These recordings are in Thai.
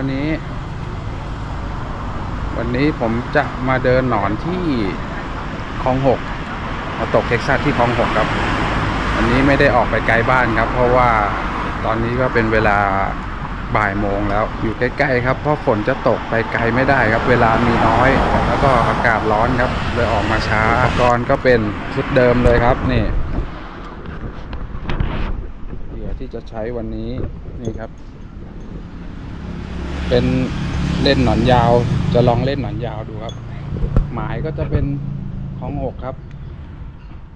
วันนี้ วันนี้ผมจะมาเดินหนอนที่คลองหกมาตกเท็กซัสที่คลองหกครับวันนี้ไม่ได้ออกไปไกลบ้านครับ เพราะว่าตอนนี้ก็เป็นเวลาบ่ายโมงแล้วอยู่ใกล้ๆครับ เพราะฝนจะตกไปไกลไม่ได้ครับ เวลามีน้อย แล้วก็อากาศร้อนครับเลยออกมาช้ากรณ์ก็เป็นชุดเดิมเลยครับนี่เหยื่อที่จะใช้วันนี้นี่ครับ เป็นเล่นหนอนยาว จะลองเล่นหนอนยาวดูครับ หมายก็จะเป็นของหกครับ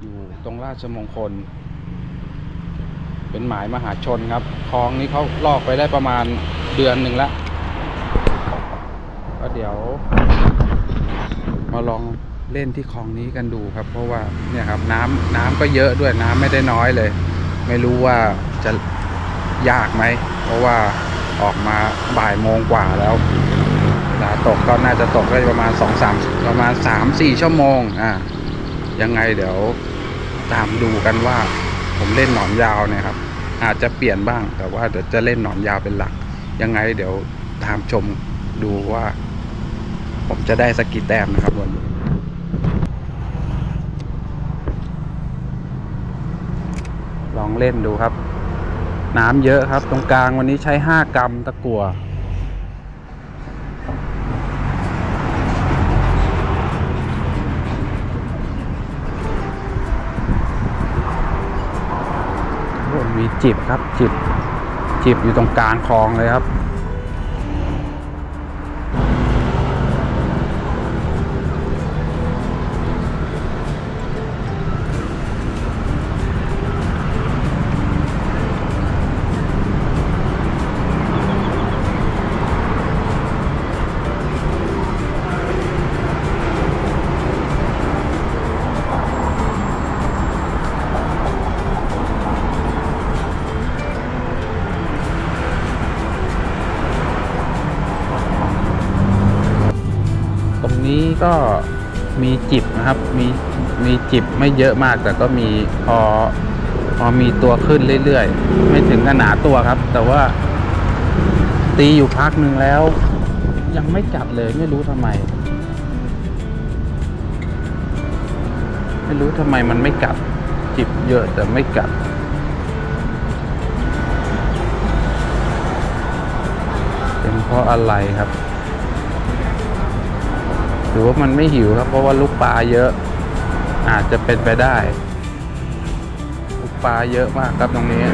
อยู่ตรงราชมงคล เป็นหมายมหาชนครับคลองนี้เขาลอกไปได้ประมาณเดือนหนึ่งแล้วก็เดี๋ยว มาลองเล่นที่คลองนี้กันดูครับ เพราะว่าเนี่ยครับน้ำน้ำก็เยอะด้วยน้ำไม่ได้น้อยเลย ไม่รู้ว่าจะยากไหม เพราะว่า ออกมาบ่ายโมงกว่าแล้วเวลาตกก็น่าจะตกได้ประมาณสองสามประมาณสามสี่ชั่วโมงอ่ายังไงเดี๋ยวตามดูกันว่าผมเล่นหนอนยาวเนี่ยครับ อาจจะเปลี่ยนบ้าง แต่ว่าเดี๋ยวจะเล่นหนอนยาวเป็นหลัก ยังไงเดี๋ยวตามชมดูว่า ผมจะได้สกกี่แต้มนะครับวันนี้ลองเล่นดูครับ น้ำเยอะครับ ตรงกลางวันนี้ใช้ห้ากรัมตะกั่วมีจิบครับจิบจิบอยู่ตรงกลางคลองเลยครับ นี้ก็มีจิบนะครับ มีมีจิบไม่เยอะมากแต่ก็มีพอพอมีตัวขึ้นเรื่อยๆ ไม่ถึงกับหนาดตัวครับ แต่ว่า ตีอยู่พักหนึ่งแล้ว ยังไม่กัดเลยไม่รู้ทำไม ไม่รู้ทำไมมันไม่กัด จิบเยอะแต่ไม่กัดเป็นเพราะอะไรครับ หรือว่ามันไม่หิวครับ เพราะว่าลูกปลาเยอะ อาจจะเป็นไปได้ ลูกปลาเยอะมากครับตรงนี้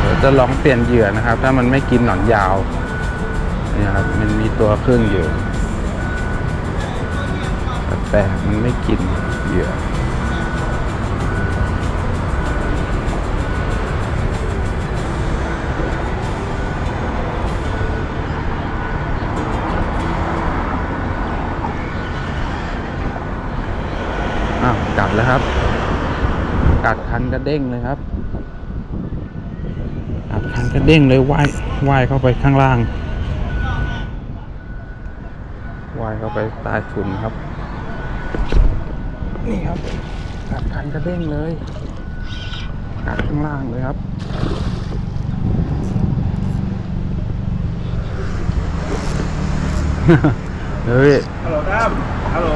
เดี๋ยวจะลองเปลี่ยนเหยื่อนะครับ ถ้ามันไม่กินหนอนยาวนี่ครับมันมีตัวขึ้นอยู่แปลกๆมันไม่กินเหยื่อ แล้วครับ กัดคันกระเด้งเลยครับกัดคันกระเด้งเลยว่ายว่ายเข้าไปข้างล่างว่ายเข้าไปใต้ถุนครับ นี่ครับ กัดคันกระเด้งเลย กัดข้างล่างเลยครับเฮ้ยฮัลโหลตั้ม ฮัลโหล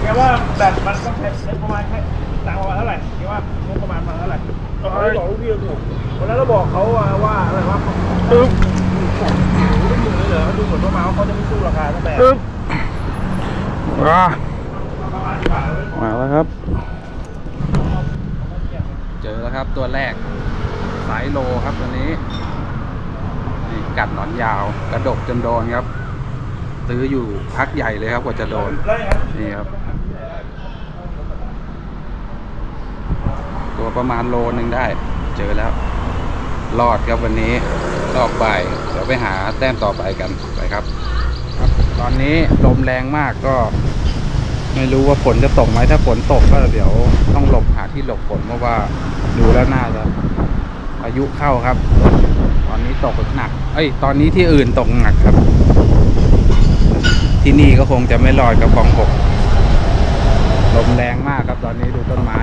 แกว่าแบตมันต้องใช้ประมาณแค่ตังค์ประมาณเท่าไหร่แกว่างบประมาณประมาณเท่าไหร่เราไม่บอกลูกพี่เราถูกวันนั้นเราบอกเขาว่าว่าอะไรว่าปึ๊บไม่ถึงเลยเหรอดูเหมือนว่ามาเขาจะไม่สู้ราคาตั้งแต่อึ๊บว้าประมาณที่บาทเลยมาแล้วครับ เจอแล้วครับตัวแรก สายโลครับตัวนี้นี่กัดหนอนยาว กระดกจนโดนครับ ตื้ออยู่พักใหญ่เลยครับกว่าจะโดน นี่ครับ ตัวประมาณโลนึงได้ เจอแล้ว รอดครับวันนี้รอบบ่ายเดี๋ยวไปหาแต้มต่อไปกันไปครับครับ ตอนนี้ลมแรงมากก็ ไม่รู้ว่าฝนจะตกไหมถ้าฝนตกก็เดี๋ยวต้องหลบหาที่หลบฝนเพราะว่าดูแล้วน่าจะพายุเข้าครับ ตอนนี้ตกหนัก เอ้ย ตอนนี้ที่อื่นตกหนักครับ ที่นี่ก็คงจะไม่รอดกับกองหกลมแรงมากครับตอนนี้ดูต้นไม้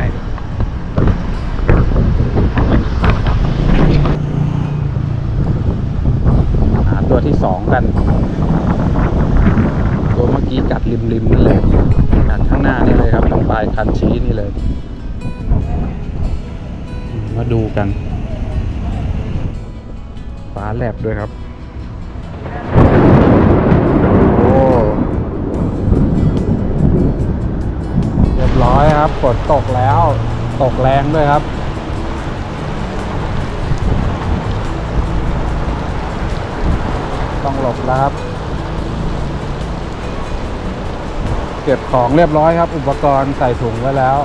หาตัวที่สองกัน ตัวเมื่อกี้กัดริมริมๆนี่เลยกัดข้างหน้านี่เลยครับตรงปลายคันชี้นี่เลยมมาดูกัน ฟ้าแลบด้วยครับ รียบร้อยครับฝนตกแล้วตกแรงด้วยครับ ต้องหลบแล้วครับ เก็บของเรียบร้อยครับ อุปกรณ์ใส่ถุงไว้แล้ว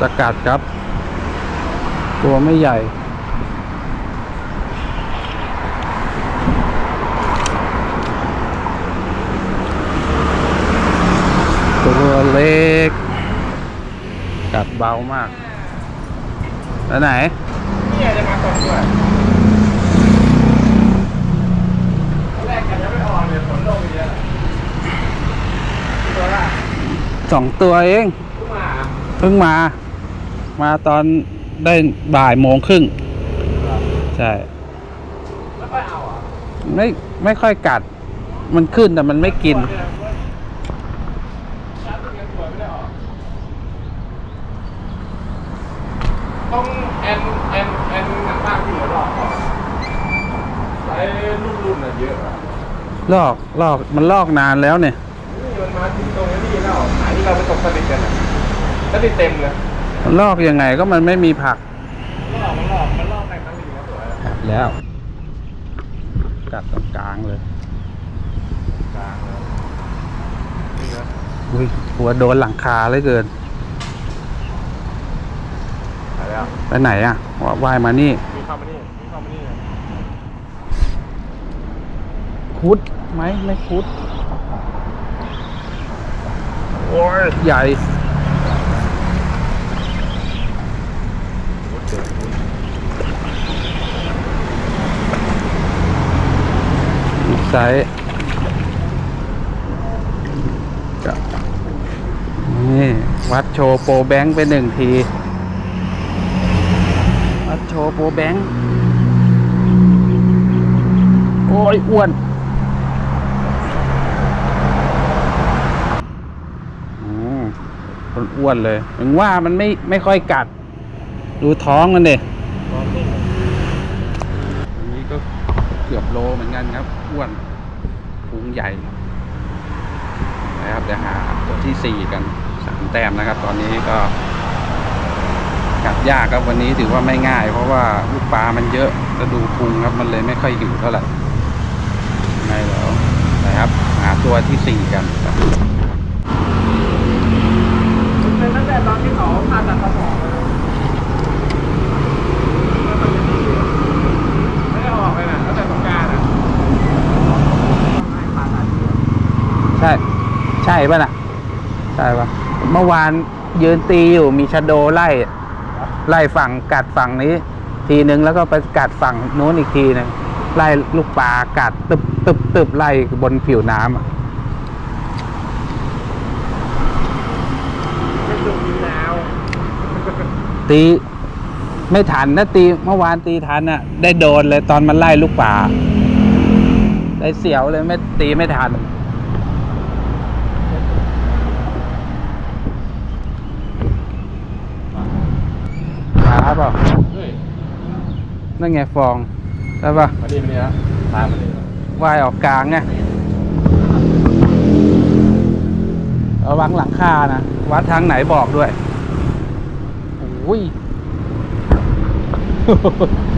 จะกัดครับ ตัวไม่ใหญ่ตัวเล็ก กัดเบามาก แล้วไหนนี่จะมาสองตัวแรกกันยังไม่อ่อนเลยฝนลงเยอะตัวละสองตัวเองขึ้นมา เพิ่งมา มาตอนได้บ่ายโมงครึ่งใช่แล้วค่อยเอาอะไม่ไม่ค่อยกัด มันขึ้นแต่มันไม่กิน ต้องแอนแอนแอนหนังบ้างที่เหลือรอบก่อนไอ้รุ่นรุ่นอะเยอะอะลอกลอกมันลอกนานแล้วเนี่ย นี่มันมาถึงตรงนี้แล้วหาที่เราไปตกสนิทกันอะสนิทเต็มเลยมัน ลอกยังไงก็มันไม่มีผักมันหลอกมันหลอกมันหลอกในครั้งนี้นะสวยกัดแล้วกัดตรงกลางเลยกลางแล้วนี่นะอุ้ยหัวโดนหลังคาเลยเกินไปแล้วไปไหนอะว่าว่ายมานี่มีเข้ามานี่มีเข้ามานี่คุดไหมไม่คุดโอ้ยใหญ่ ไซส์ก็นี่ วัดโชว์โปรแบงค์ไปหนึ่งที วัดโชว์โปรแบงค์ โอ้ย อ้วนอืมคนอ้วนเลย ถึงว่ามันไม่ไม่ค่อยกัด ดูท้องมันเด็ ลองนี่ อันนี้ก็ เกือบโลเหมือนกันครับอ้วนพุงใหญ่นะครับเดี๋ยวหาตัวที่สี่กันสามแต้มนะครับ ตอนนี้ก็กัดยากครับวันนี้ถือว่าไม่ง่าย เพราะว่าลูกปลามันเยอะแล้วดูพุงครับมันเลยไม่ค่อยอยู่เท่าไหร่ไงแล้วนะครับ หาตัวที่สี่กันครับเป็นตั้งแต่ตอนที่เขาผ่าตัดสมอง ช่ ใช่ป่ะนะใช่ป่ะ เมื่อวานยืนตีอยู่มีชะโดไล่ ไล่ฝั่งกัดฝั่งนี้ ทีนึงแล้วก็ไปกัดฝั่งโน้นอีกทีนึงไล่ลูกปลากัดตึบตึบตึบไล่บนผิวน้ำอะตีไม่ทันนะตีเมื่อวานตีทันอะ่ะ ได้โดนเลยตอนมันไล่ลูกป่า ได้เสียวเลยไม่ตีไม่ทัน เปล่าเฮ้ยนั่นไงฟองใช่ปะมาดีมาดีแล้วตามมาดีว่ายออกกลางไงระวังหลังคานะ วัดทางไหนบอกด้วยโอ้ย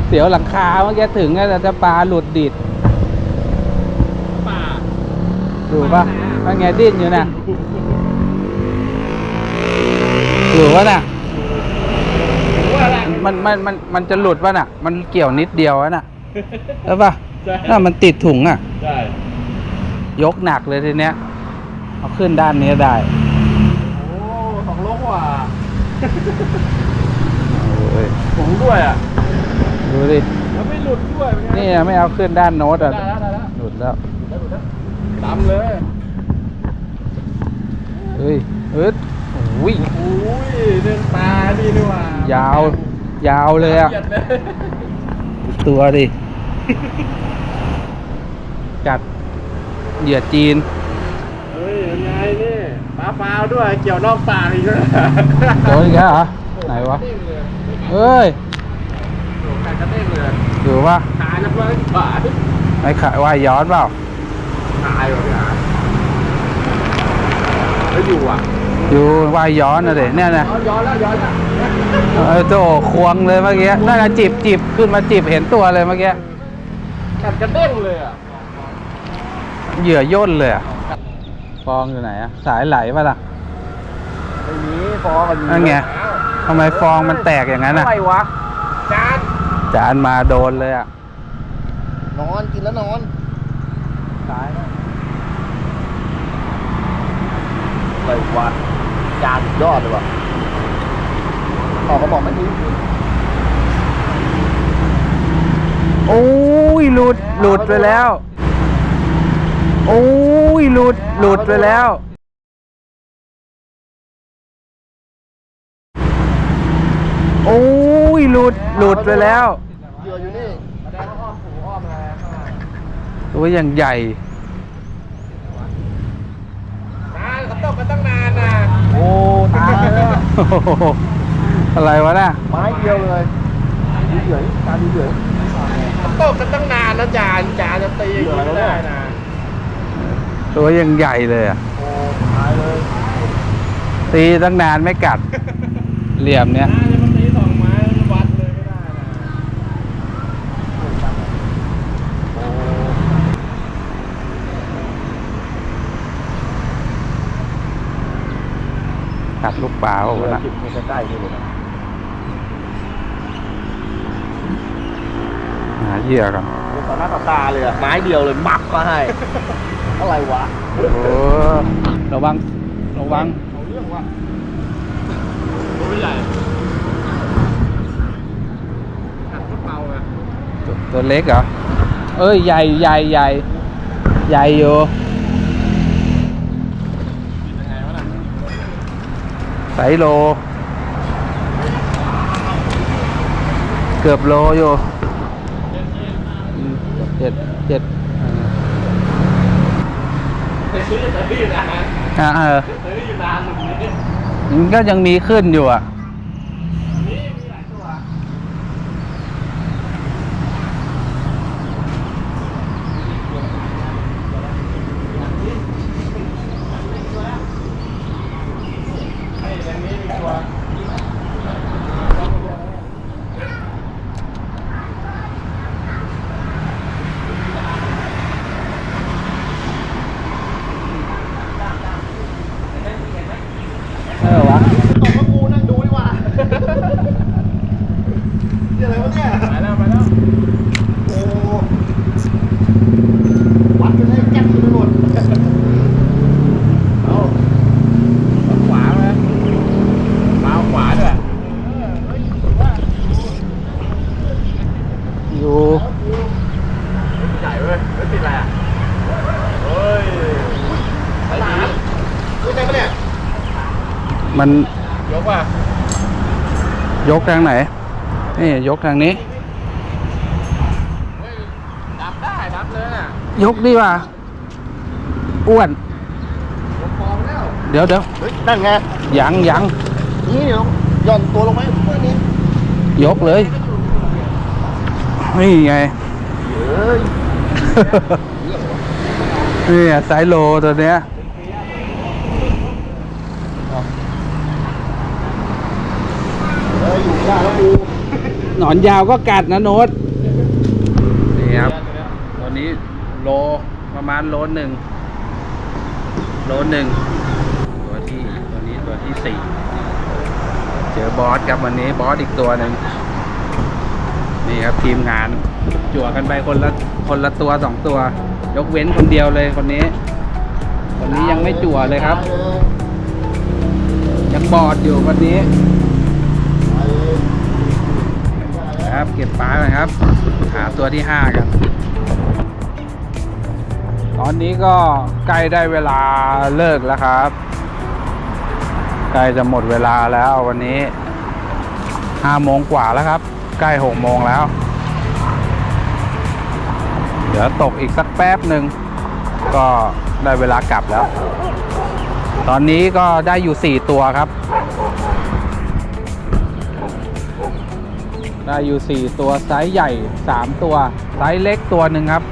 เสียวหลังคาเมื่อกี้ถึงแล้วแต่จะปลาหลุดดิดป่าดูปะว่าไงดิ้นอยู่น่ะอยู่ปะน่ะว่าอะไร มันมันมันมันจะหลุดปะน่ะ มันเกี่ยวนิดเดียวอะน่ะใช่ปะใช่น่ามันติดถุงอะ ใช่ยกหนักเลยทีเนี้ย เอาขึ้นด้านนี้ได้ โอ้สองโลกว่าโอ้ยสูงด้วยอะดูดิ แล้วไม่หลุดด้วยเป็นไงนี่อะไม่เอาขึ้นด้านโน้ตอะได้แล้วได้แล้วหลุดแล้ว ได้หลุดแล้วดำเลยเฮ้ยเอ้ยโอ้ย โอ้ยเดินตาดีนี่หว่ายาว ยาวเลยอะเหยียดเลยตัวดิกัดเหยื่อจีน เฮ้ยยังไงนี่ปลาฟาวด้วย เกี่ยวนอกปากอีกแล้วโดนอีกแล้วเหรอ ไหนวะ เอ้ยโอ้กัดกระเด้งเลยอยู่ปะตายแล้วเพื่อนขายไม่ขายว่ายย้อนเปล่าตายเหรอพี่อาแล้วอยู่อะ อยู่ว่ายย้อนนะเด็เนี่ยนะย้อนย้อนแล้วย้อนแล้ว เออโตควงเลยเมื่อกี้น่าจะจิบจิบขึ้นมาจิบเห็นตัวเลยเมื่อกี้กัดกระเด้งเลยอะเหยื่อย่นเลยอะฟองอยู่ไหนอะสายไหลปะล่ะไม่มีฟองมันนั่นไงทำไมฟองมันแตกอย่างนั้นอะอะไรวะจานจานมาโดนเลยอะนอนกินแล้วนอนตายอะไรวะจานยอดเลยวะ ออกก็บอกไม่ดีโอ้ยหลุดหลุดไปแล้ว โอ้ยหลุดหลุดไปแล้ว โอ้ยหลุดหลุดไปแล้วเหยื่ออยู่นี่แสดงว่าอ้อมหูอ้อมอะไรข้างหลังตัวอย่างใหญ่จานเขาตบมาตั้งนานนะโอ้ตายแล้วโอ้โหอะไรวะน่ะไม้เดียวเลยดีเฉยจานดีเฉยเขาตบกันตั้งนานแล้วจานจานจะตีอย่างนี้ไม่ได้นะตัวยังใหญ่เลยอะโอ้ตายเลยตีตั้งนานไม่กัด เหลี่ยมเนี้ยจานจะมาตีสองไม้วัดเลยไม่ได้นะโอ้กัดลูกปลาเปล่าวะน่ะจิบมันจะใกล้นี่เลยนะ หาเหยื่อกันต่อหน้าต่อตาเลยอะไม้เดียวเลยมักก็ให้อะไรวะโอ้ระวังระวังเอาเรื่องว่ะตัวไม่ใหญ่กัดก็เบาไงตัวตัวเล็กเหรอเอ้ยใหญ่ใหญ่ใหญ่ใหญ่อยู่ยังไงวะน่ะไสโล เกือบโลอยู่อืมเจ็ดเจ็ด ไปซื้อแต่พี่นะอ่าเออซื้ออยู่นานหนึ่งนิดมันก็ยังมีขึ้นอยู่อะ นี่มีหลายตัว ไอ้อย่างนี้มีตัว เออวะ ตกมากูนั่งดูดีกว่านี่อะไรวะเนี่ยไปแล้วไปแล้ว โอ้ วัดกันให้แก๊สไปหมดเอาเอาขวาไหมมาเอาขวาด้วย อยู่ ใหญ่เว้ยไม่ติดอะไรอะเฮ้ยไอ้หลานรู้ไห มปะเนี่ยมันยกว่ะยกทางไหน นี่ยกทางนี้ ดับได้ดับเลยน่ะยกดีกว่าอ้วน ผมมองแล้วเดี๋ยวเดี๋ยวเฮ้ยนั่นไงยังยังนี่เดี๋ยวหย่อนตัวลงไหมเพื่อนนี้ยกเลย นี่ไง เฮ้ย นี่อะไซส์โลตัวเนี้ย่าแล้วกูหนอนยาวก็กัดนะโน้ตนี่ครับตัวนี้โลประมาณโลหนึ่งโลหนึ่งตัวที่ตัวนี้ตัวที่สี่เจอบอสครับวันนี้บอสอีกตัวหนึ่งนี่ครับทีมงานจั่วกันไปคนละคนละตัวสองตัว ยกเว้นคนเดียวเลยคนนี้ คนนี้ยังไม่จั่วเลยครับ ยังบอดอยู่คนนี้ นะครับ เก็บปลากันครับ หาตัวที่ห้ากัน ตอนนี้ก็ใกล้ได้เวลาเลิกแล้วครับใกล้จะหมดเวลาแล้ววันนี้ห้าโมงกว่าแล้วครับ ใกล้หกโมงแล้ว เดี๋ยวตกอีกสักแป๊บหนึ่งก็ได้เวลากลับแล้ว ตอนนี้ก็ได้อยู่สี่ตัวครับ ได้อยู่ 4 ตัวไซส์ใหญ่ 3 ตัวไซส์เล็กตัวหนึ่งครับ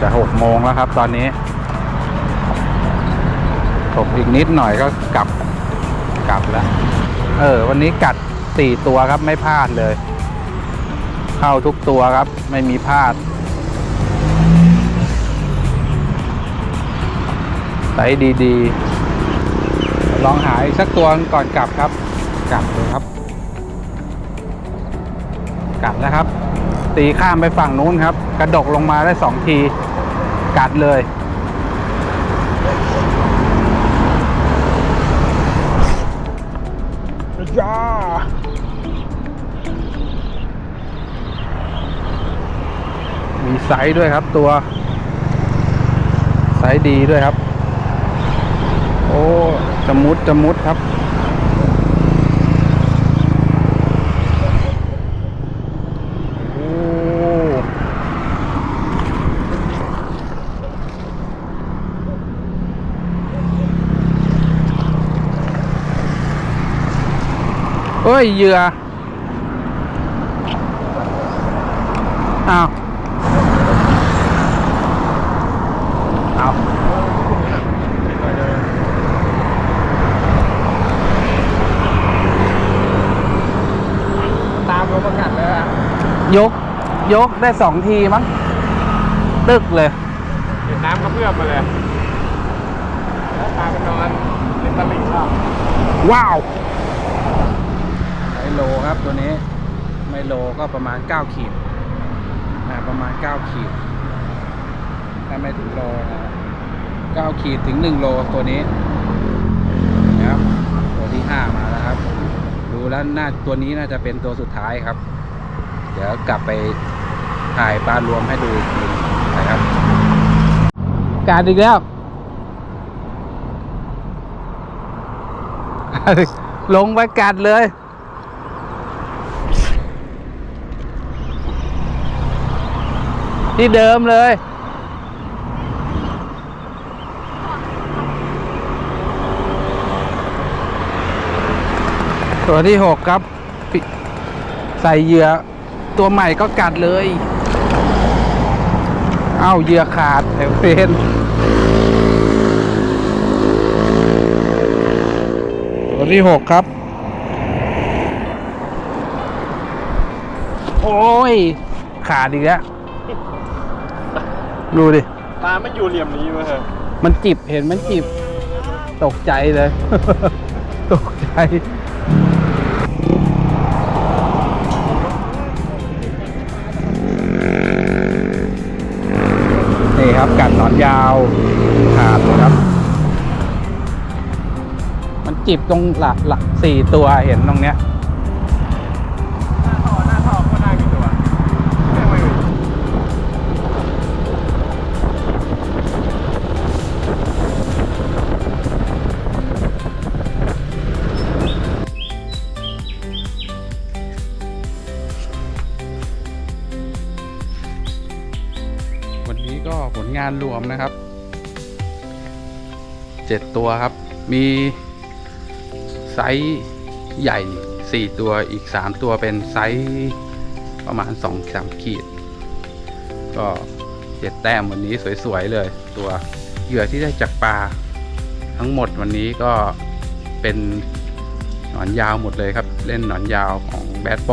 จะ 6 โมงแล้วครับตอนนี้ตกอีกนิดหน่อยก็กลับกลับแล้ว เออ วันนี้กัด 4 ตัวครับไม่พลาดเลย เข้าทุกตัวครับไม่มีพลาด ไซส์ดีๆ ลองหาอีกสักตัวก่อนกลับครับ กลับเลยครับ กลับแล้วครับ ตีข้ามไปฝั่งนู้นครับ กระดกลงมาได้สองที กัดเลยจ้ามีไซส์ด้วยครับตัว ไซส์ดีด้วยครับโอ้ จะมุดจะมุดครับโอ้เอ้ยเหยื่ออ้าวเอาตามลงประกัดเลยอะ ยก ยกได้สองทีมั้ง ตึกเลย เห็นน้ำก็เพื่อมมาเลย แล้วตาไปนอนเล่นตะลิ่งแล้วว้าวไอโลครับตัวนี้ ไม่โลก็ประมาณ 9 ขีดนะประมาณ 9 ขีด ถ้าไม่ถึงโลนะ9ขีดถึง 1 โลตัวนี้นะครับตัวที่ 5 มาแล้วครับ ดูแล้วน่าตัวนี้น่าจะเป็นตัวสุดท้ายครับ เดี๋ยวกลับไปถ่ายปลารวมให้ดูอีกทีนะครับ การอีกแล้ว ลงไปกัดเลยที่เดิมเลย ตัวที่หกครับ ใส่เหยื่อ ตัวใหม่ก็กัดเลย เอ้าเหยื่อขาดแถวเพนตัวที่หกครับ โอ้ย ขาดอีกแล้วดูดิตาไม่อยู่เหลี่ยมนี้มาเถอะมันจิบเห็นมันจิบ ตกใจเลย ตกใจ ครับกัดหนอนยาวขาดเลยครับ มันจีบตรงหลักหลักสี่ตัวเห็นตรงเนี้ย งานรวมนะครับเจ็ดตัวครับ มีไซส์ใหญ่สี่ตัวอีกสามตัวเป็นไซส์ประมาณสองสามขีด ก็เจ็ดแต้มวันนี้สวยๆเลย ตัวเหยื่อที่ได้จากปลาทั้งหมดวันนี้ก็เป็นหนอนยาวหมดเลยครับ เล่นหนอนยาวของแบดโป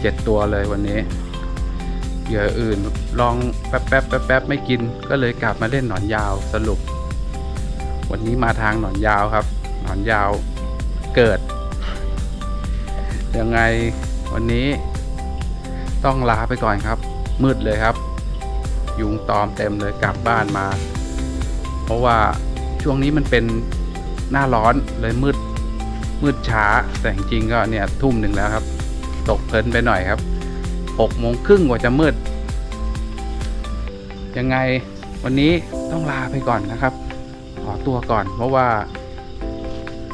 เจ็ดตัวเลยวันนี้ เหยื่ออื่นลองแป๊บแป๊บแป๊บแป๊บไม่กิน ก็เลยกลับมาเล่นหนอนยาวสรุป วันนี้มาทางหนอนยาวครับ หนอนยาวเกิด ยังไงวันนี้ต้องลาไปก่อนครับ มืดเลยครับ ยุงตอมเต็มเลยกลับบ้านมา เพราะว่าช่วงนี้มันเป็นหน้าร้อนเลยมืดมืดช้าแต่จริงๆก็เนี่ยทุ่มหนึ่งแล้วครับ ตกเพลินไปหน่อยครับ 6โมงครึ่งกว่าจะมืด ยังไงวันนี้ต้องลาไปก่อนนะครับ ขอตัวก่อนเพราะว่า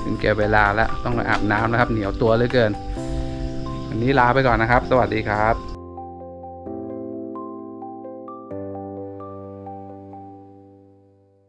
ถึงแก่เวลาแล้วต้องไปอาบน้ำนะครับ เหนียวตัวเหลือเกิน วันนี้ลาไปก่อนนะครับ สวัสดีครับ